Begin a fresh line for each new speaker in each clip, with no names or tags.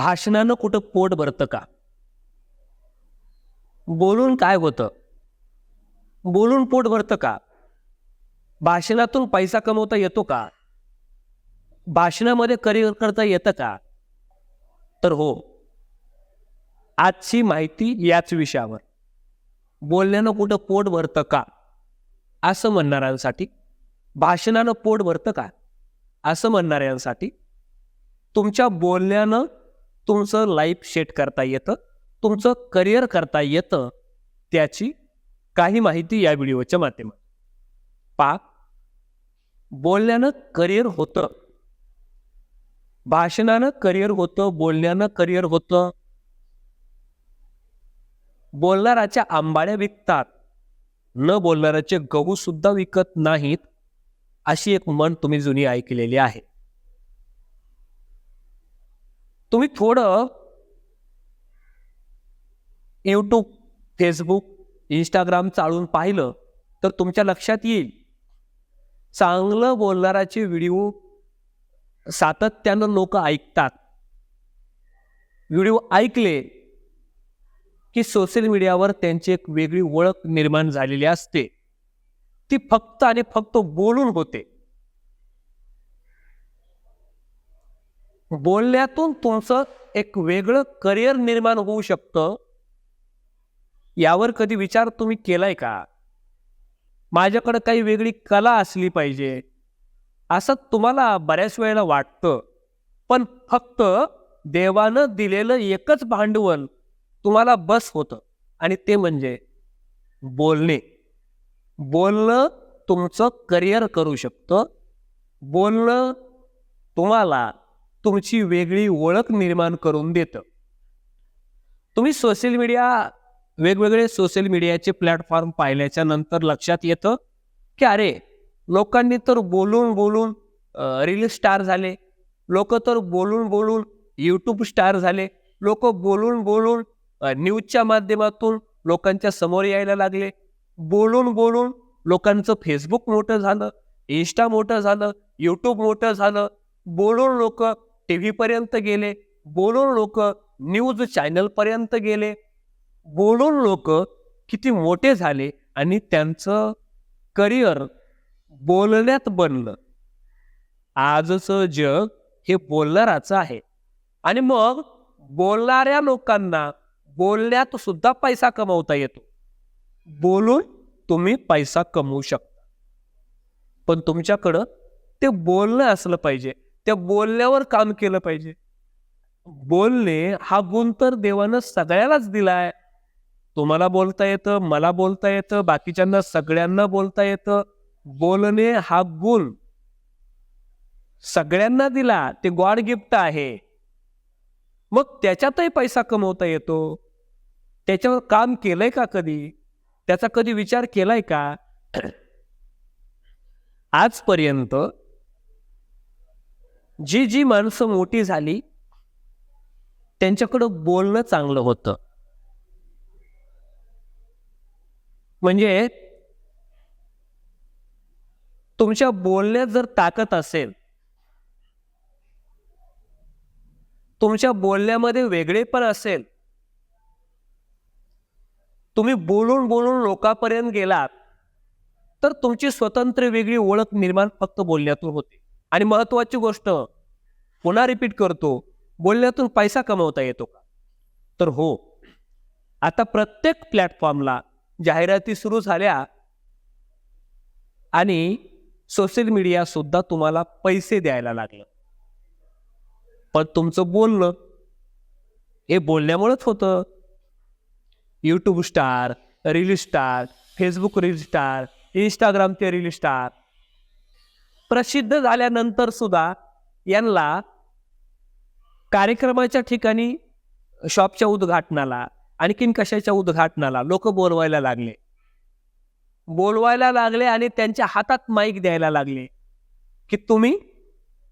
भाषणानं कुठं पोट भरतं का? बोलून काय होतं? बोलून पोट भरतं का? भाषणातून पैसा कमवता येतो का? भाषणामध्ये करिअर करता येतं का? तर हो. आजची माहिती याच विषयावर. बोलण्यानं कुठं पोट भरतं का? असं म्हणणाऱ्यांसाठी. भाषणानं पोट भरतं का? असं म्हणणाऱ्यांसाठी. तुमच्या बोलण्यानं तुमचं लाईफ सेट करता येतं तुमचं करिअर करता येतं त्याची काही माहिती या व्हिडिओच्या माध्यमात पा बोलण्यानं करिअर होतं. भाषणानं करिअर होतं बोलण्यानं करिअर होतं. बोलणाराच्या आंबाड्या विकतात. न बोलणाऱ्याचे गहू सुद्धा विकत नाहीत अशी एक म्हण तुम्ही जुनी ऐकलेली आहे. तुम्ही थोडं यूट्यूब फेसबुक इंस्टाग्राम चालून पाहिलं तर तुमच्या लक्षात येईल. चांगलं बोलणाराचे व्हिडिओ सातत्यानं लोक ऐकतात. व्हिडिओ ऐकले की सोशल मीडियावर त्यांची एक वेगळी ओळख निर्माण झालेली असते. ती फक्त आणि फक्त बोलून होते. बोलण्यातून तुमचं एक वेगळं करिअर निर्माण होऊ शकतं. यावर कधी विचार तुम्ही केलाय का? माझ्याकडं काही वेगळी कला असली पाहिजे. असं तुम्हाला बऱ्याच वेळेला वाटतं. पण फक्त देवानं दिलेलं एकच भांडवल तुम्हाला बस होतं. आणि ते म्हणजे बोलणे. बोलणं तुमचं करिअर करू शकतं. बोलणं तुम्हाला तुमची वेगळी ओळख निर्माण करून देतं. तुम्ही सोशल मीडिया वेगवेगळे सोशल मीडियाचे प्लॅटफॉर्म पाहिल्याच्या नंतर लक्षात येतं की अरे लोकांनी तर बोलून बोलून रील स्टार झाले. लोक तर बोलून बोलून यूट्यूब स्टार झाले. लोक बोलून बोलून न्यूजच्या माध्यमातून लोकांच्या समोर यायला लागले. बोलून बोलून लोकांचं फेसबुक मोठं झालं इन्स्टा मोठं झालं यूट्यूब मोठं झालं. बोलून लोक टी व्हीपर्यंत गेले बोलून लोक न्यूज चॅनलपर्यंत गेले बोलून लोक किती मोठे झाले आणि त्यांचं करिअर बोलण्यात बनलं. आजचं जग हे बोलणाराचं आहे. आणि मग बोलणाऱ्या लोकांना बोलण्यात सुद्धा पैसा कमवता येतो. बोलून तुम्ही पैसा कमवू शकता. पण तुमच्याकडं ते बोलणं असलं पाहिजे. त्या बोलण्यावर काम केलं पाहिजे. बोलणे हा गुण तर देवानं सगळ्यालाच दिलाय. तुम्हाला बोलता येतं मला बोलता येतं बाकीच्यांना सगळ्यांना बोलता येतं. बोलणे हा गुण सगळ्यांना दिला ते गॉड गिफ्ट आहे. मग त्याच्यातही पैसा कमवता येतो. त्याच्यावर काम केलंय का कधी? त्याचा कधी विचार केलाय का? आजपर्यंत जी जी माणसं मोठी झाली त्यांच्याकडं बोलणं चांगलं होतं. म्हणजे तुमच्या बोलण्यात जर ताकद असेल तुमच्या बोलण्यामध्ये वेगळे पण असेल तुम्ही बोलून बोलून लोकांपर्यंत गेलात तर तुमची स्वतंत्र वेगळी ओळख निर्माण फक्त बोलण्यातून होते. आणि महत्वाची गोष्ट पुन्हा रिपीट करतो बोलण्यातून पैसा कमवता येतो का? तर हो. आता प्रत्येक प्लॅटफॉर्मला जाहिराती सुरू झाल्या आणि सोशल मीडिया सुद्धा तुम्हाला पैसे द्यायला लागलं. पण तुमचं बोलणं हे बोलण्यामुळेच होतं. YouTube star reel star Facebook reel star इंस्टाग्रामचे reel star प्रसिद्ध झाल्यानंतर सुद्धा यांना कार्यक्रमाच्या ठिकाणी शॉपच्या उद्घाटनाला आणखीन कशाच्या उद्घाटनाला लोक बोलवायला लागले. बोलवायला लागले आणि त्यांच्या हातात माईक द्यायला लागले की तुम्ही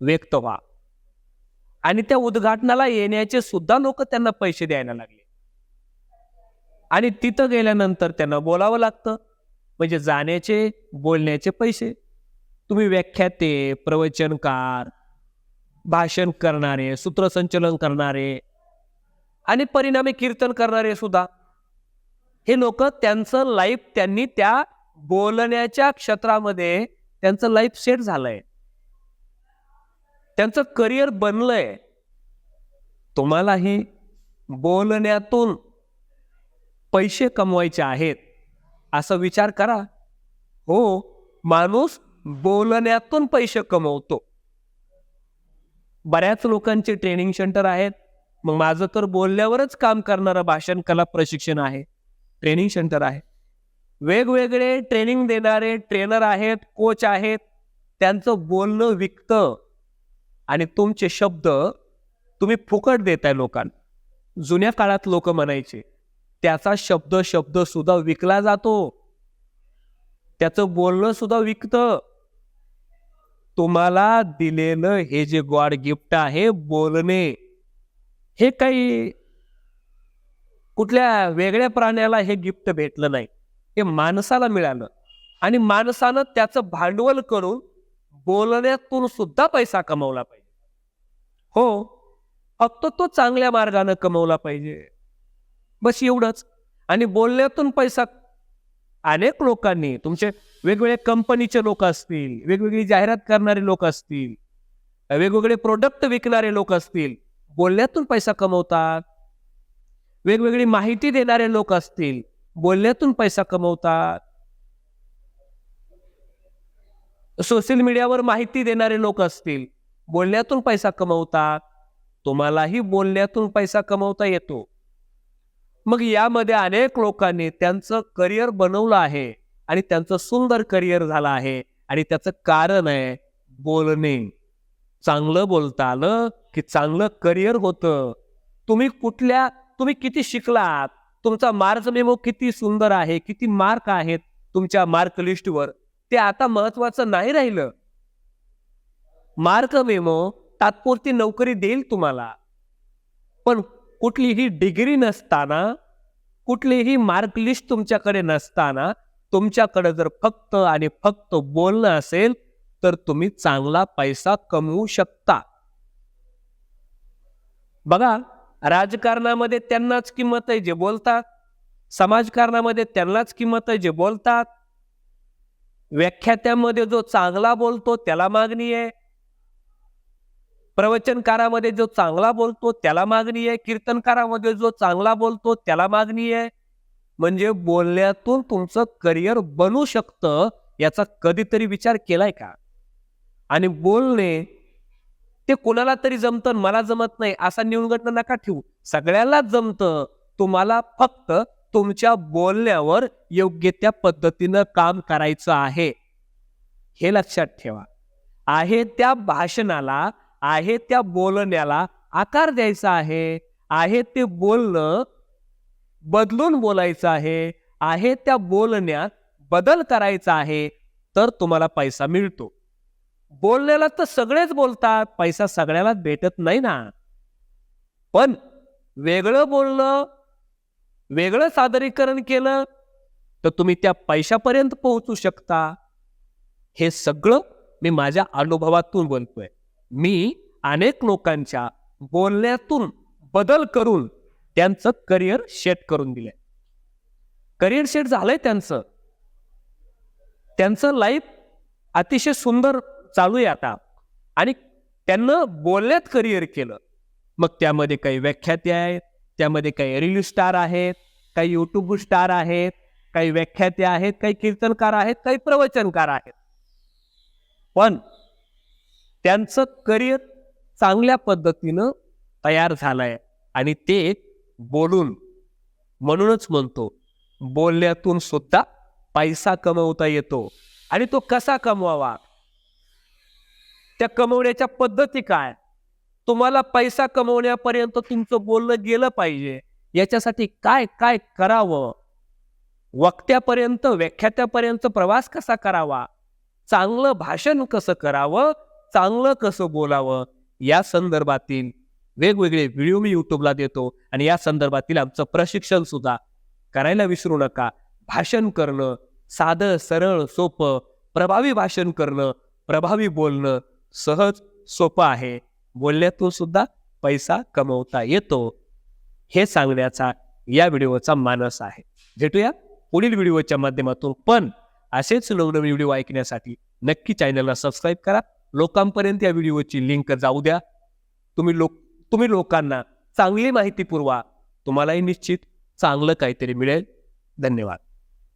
व्यक्त व्हा. आणि त्या उद्घाटनाला येण्याचे सुद्धा लोक त्यांना पैसे द्यायला लागले. आणि तिथं गेल्यानंतर त्यांना बोलावं लागतं. म्हणजे जाण्याचे बोलण्याचे पैसे. तुम्ही व्याख्याते प्रवचनकार भाषण करणारे सूत्रसंचलन करणारे आणि परिणामी कीर्तन करणारे सुद्धा. हे लोक त्यांचं लाईफ त्यांनी त्या बोलण्याच्या क्षेत्रामध्ये त्यांचं लाईफ सेट झालंय. त्यांचं करिअर बनलंय. तुम्हालाही बोलण्यातून पैसे कमवायचे आहेत असा विचार करा. हो माणूस बोलण्यातून पैसे कमवतो. बऱ्याच लोकांचे ट्रेनिंग सेंटर आहेत. मग माझं तर बोलल्यावरच काम करणारं भाषण कला प्रशिक्षण आहे. ट्रेनिंग सेंटर आहे. वेगवेगळे ट्रेनिंग देणारे ट्रेनर आहेत कोच आहेत. त्यांचं बोलणं विकतं. आणि तुमचे शब्द तुम्ही फुकट देताय लोकांना. जुन्या काळात लोक म्हणायचे त्याचा शब्द शब्द सुद्धा विकला जातो. त्याचं बोलणं सुद्धा विकतं. तुम्हाला दिलेलं हे जे गॉड गिफ्ट आहे बोलणे हे काही कुठल्या वेगळ्या प्राण्याला हे गिफ्ट भेटलं नाही. हे माणसाला मिळालं. आणि माणसानं त्याचं भांडवल करून बोलण्यातून सुद्धा पैसा कमवला पाहिजे. हो फक्त तो चांगल्या मार्गानं कमवला पाहिजे. बस एवढंच. आणि बोलण्यातून पैसा अनेक लोकांनी तुमचे वेगवेगळ्या कंपनीचे लोक असतील वेगवेगळी जाहिरात करणारे लोक असतील वेगवेगळे प्रोडक्ट विकणारे लोक असतील बोलण्यातून पैसा कमवतात. वेगवेगळी माहिती देणारे लोक असतील बोलण्यातून पैसा कमवतात. सोशल मीडियावर माहिती देणारे लोक असतील बोलण्यातून पैसा कमवतात. तुम्हालाही बोलण्यातून पैसा कमवता येतो. मग यामध्ये अनेक लोकांनी त्यांचं करिअर बनवलं आहे. आणि त्यांचं सुंदर करिअर झालं आहे आणि त्याचं कारण आहे बोलणे. चांगलं बोलता आलं की चांगलं करिअर होतं. तुम्ही कुठल्या तुम्ही किती शिकलात? तुमचा मार्क मेमो किती सुंदर आहे किती मार्क आहेत तुमच्या मार्क लिस्टवर? ते आता महत्वाचं नाही राहिलं. मार्क मेमो तात्पुरती नोकरी देईल तुम्हाला. पण कुठलीही डिग्री नसताना कुठलीही मार्क लिस्ट तुमच्याकडे नसताना तुमच्याकडे जर फक्त आणि फक्त बोलणं असेल तर तुम्ही चांगला पैसा कमवू शकता. बघा राजकारणामध्ये त्यांनाच किंमत आहे जे बोलतात. समाजकारणामध्ये त्यांनाच किंमत आहे जे बोलतात. व्याख्यात्यामध्ये जो चांगला बोलतो त्याला मागणी आहे. प्रवचनकारामध्ये जो चांगला बोलतो त्याला मागणी आहे. कीर्तनकारामध्ये जो चांगला बोलतो त्याला मागणी आहे. म्हणजे बोलण्यातून तुमचं करिअर बनू शकतं याचा कधीतरी विचार केलाय का? आणि बोलणे ते कोणाला तरी जमतं मला जमत नाही असा न्यूनगंड नका ठेवू. सगळ्यालाच जमतं. तुम्हाला फक्त तुमच्या बोलण्यावर योग्य त्या पद्धतीनं काम करायचं आहे. हे लक्षात ठेवा. आहे त्या भाषणाला आहे त्या बोलण्याला आकार द्यायचा आहे. आहे ते बोलणं बदलून बोलायचं आहे आहे त्या बोलण्यात बदल करायचा आहे तर तुम्हाला पैसा मिळतो. बोलण्याला तर सगळेच बोलतात पैसा सगळ्यालाच भेटत नाही ना. पण वेगळं बोलणं वेगळं सादरीकरण केलं तर तुम्ही त्या पैशापर्यंत पोहोचू शकता. हे सगळं मी माझ्या अनुभवातून बोलतोय मी अनेक लोकांच्या बोलण्यातून बदल करून त्यांचं करिअर शेट करून दिलंय. करिअर शेट झालंय त्यांचं. त्यांचं लाईफ अतिशय सुंदर चालू आहे आता. आणि त्यांना बोलण्यात करिअर केलं. मग त्यामध्ये काही व्याख्याते आहेत त्यामध्ये काही रील स्टार आहेत काही युट्यूब स्टार आहेत काही व्याख्याते आहेत काही कीर्तनकार आहेत काही प्रवचनकार आहेत. पण त्यांचं करिअर चांगल्या पद्धतीनं तयार झालंय. आणि ते बोलून म्हणूनच म्हणतो बोलण्यातून सुद्धा पैसा कमवता येतो. आणि तो कसा कमवावा? त्या कमवण्याच्या पद्धती काय? तुम्हाला पैसा कमवण्यापर्यंत तुमचं बोलणं गेलं पाहिजे. याच्यासाठी काय काय करावं? वक्त्यापर्यंत व्याख्यात्यापर्यंत प्रवास कसा करावा? चांगलं भाषण कसं करावं? चांगलं कसं बोलावं? या संदर्भातील वेगवेगळे व्हिडिओ मी युट्यूबला देतो आणि या संदर्भातील आमचं प्रशिक्षण सुद्धा करायला विसरू नका. भाषण करणं साधं सरळ सोपं प्रभावी भाषण करणं प्रभावी बोलणं सहज सोपं आहे. बोलण्यातून सुद्धा पैसा कमवता येतो. हे सांगण्याचा या व्हिडिओचा मानस आहे. भेटूया पुढील व्हिडिओच्या माध्यमातून. पण असेच नवनवीन व्हिडिओ ऐकण्यासाठी नक्की चॅनलला सबस्क्राईब करा. लोकांपर्यंत या व्हिडिओची लिंक जाऊ द्या. तुम्ही लोक तुम्ही लोकांना चांगली माहिती पुरवा. तुम्हालाही निश्चित चांगलं काहीतरी मिळेल. धन्यवाद.